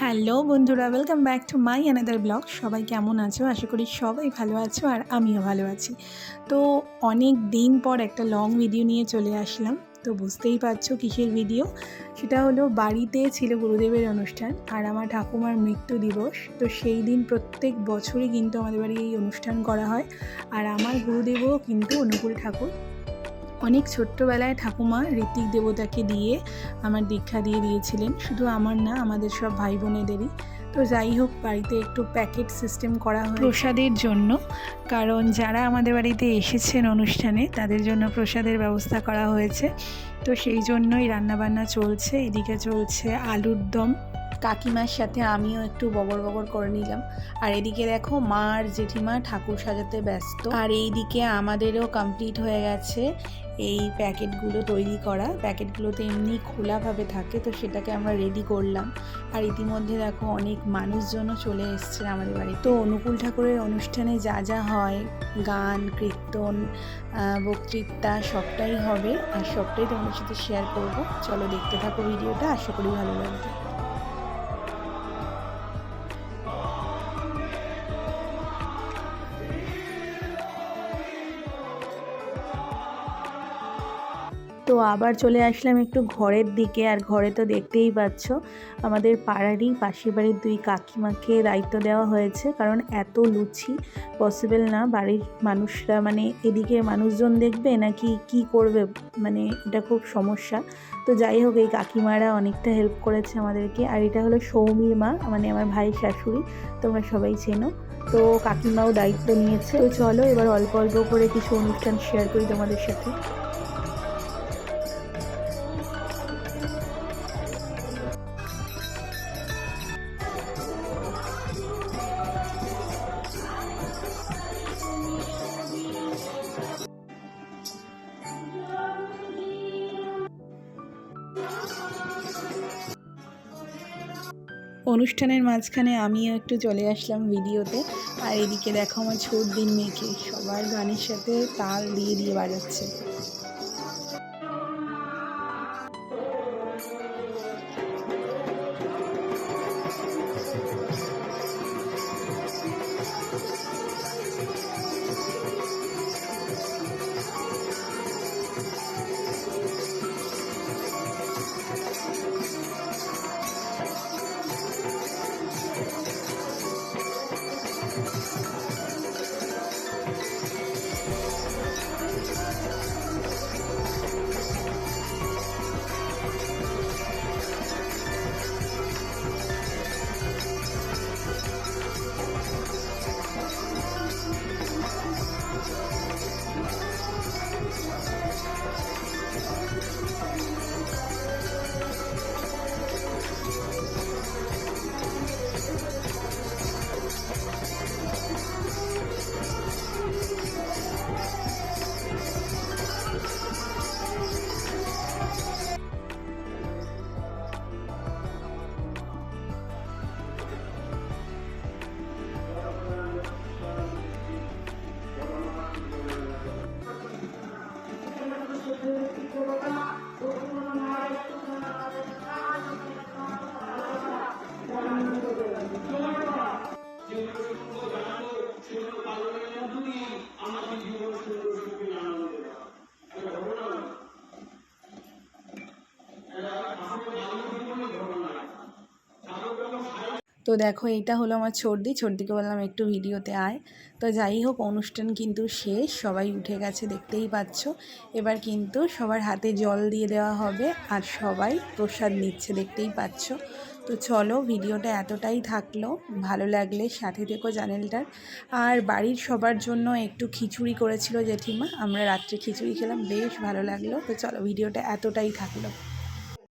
Hello বন্ধুরা welcome back to my another blog সবাই কেমন আছো? আশা করি সবাই ভালো আছো আর আমিও ভালো আছি। তো অনেক দিন পর একটা লং ভিডিও নিয়ে চলে আসলাম। তো বুঝতেই পারছ কিসের ভিডিও সেটা হলো বাড়িতে ছিল গুরুদেবের অনুষ্ঠান আর আমার ঠাকুমার মৃত্যু দিবস। তো সেই দিন প্রত্যেক বছরই কিন্তু আমাদের বাড়ি এই অনুষ্ঠান করা হয়। আর আমার গুরুদেবও কিন্তু অনুকূল ঠাকুর। অনেক ছোট্টবেলায় ঠাকুমা ঋত্বিক দেবতাকে দিয়ে আমার দীক্ষা দিয়ে দিয়েছিলেন। শুধু আমার না, আমাদের সব ভাই বোনেদেরই তো যাই হোক, বাড়িতে একটু প্যাকেট সিস্টেম করা হয় প্রসাদের জন্য, কারণ যারা আমাদের বাড়িতে এসেছেন অনুষ্ঠানে, তাদের জন্য প্রসাদের ব্যবস্থা করা হয়েছে। তো সেই জন্যই রান্নাবান্না চলছে, এদিকে চলছে আলুর দম। কাকিমার সাথে আমিও একটু বগর বগর করে নিলাম। আর এদিকে দেখো মা আর জেঠিমা ঠাকুর সাজাতে ব্যস্ত। আর এইদিকে আমাদেরও কমপ্লিট হয়ে গেছে এই প্যাকেটগুলো তৈরি করা। প্যাকেটগুলোতে এমনি খোলাভাবে থাকে, তো সেটাকে আমরা রেডি করলাম। আর ইতিমধ্যে দেখো অনেক মানুষজনও চলে এসছে আমাদের বাড়ি তো অনুকূল ঠাকুরের অনুষ্ঠানে যা যা হয়, গান, কীর্তন বক্তৃতা সবটাই হবে। আর সবটাই তোমাদের সাথে শেয়ার করব। চলো দেখতে থাকো ভিডিওটা, আশা করি ভালো লাগবে। তো আবার চলে আসলাম একটু ঘরের দিকে। আর ঘরে তো দেখতেই পাচ্ছ, আমাদের পাড়ারই পাশের বাড়ির দুই কাকিমাকে দায়িত্ব দেওয়া হয়েছে। কারণ এত লুচি পসিবল না, বাড়ির মানুষরা মানে এদিকে মানুষজন দেখবে নাকি কি করবে? মানে এটা খুব সমস্যা। তো যাই হোক, এই কাকিমারা অনেকটা হেল্প করেছে আমাদেরকে। আর এটা হলো সৌমির মা মানে আমার ভাই শাশুড়ি, তোমরা সবাই চেনো। তো কাকিমাও দায়িত্ব নিয়েছে। তো চলো এবার অল্প অল্প করে কিছু অনুষ্ঠান শেয়ার করি তোমাদের সাথে। অনুষ্ঠানের মাঝখানে আমিও একটু চলে আসলাম ভিডিওতে। আর এদিকে দেখো আমার ছোট দিন মেয়েকে। সবার গানের সাথে তাল দিয়ে দিয়ে বাজাচ্ছে। তো দেখো এটা হলো আমার ছর্দি। ছর্দিকে বললাম, একটু ভিডিওতে আয়। তো যাই হোক, অনুষ্ঠান কিন্তু শেষ। সবাই উঠে গেছে, দেখতেই পাচ্ছ। এবার কিন্তু সবার হাতে জল দিয়ে দেওয়া হবে আর সবাই প্রসাদ নিচ্ছে, দেখতেই পাচ্ছ। তো চলো, ভিডিওটা এতটাই থাকল। ভালো লাগলে সাথে থেকো চ্যানেলটার। আর বাড়ির সবার জন্য একটু খিচুড়ি করেছিল জেঠিমা। আমরা রাত্রে খিচুড়ি খেলাম, বেশ ভালো লাগল। তো চলো, ভিডিওটা এতটাই থাকল।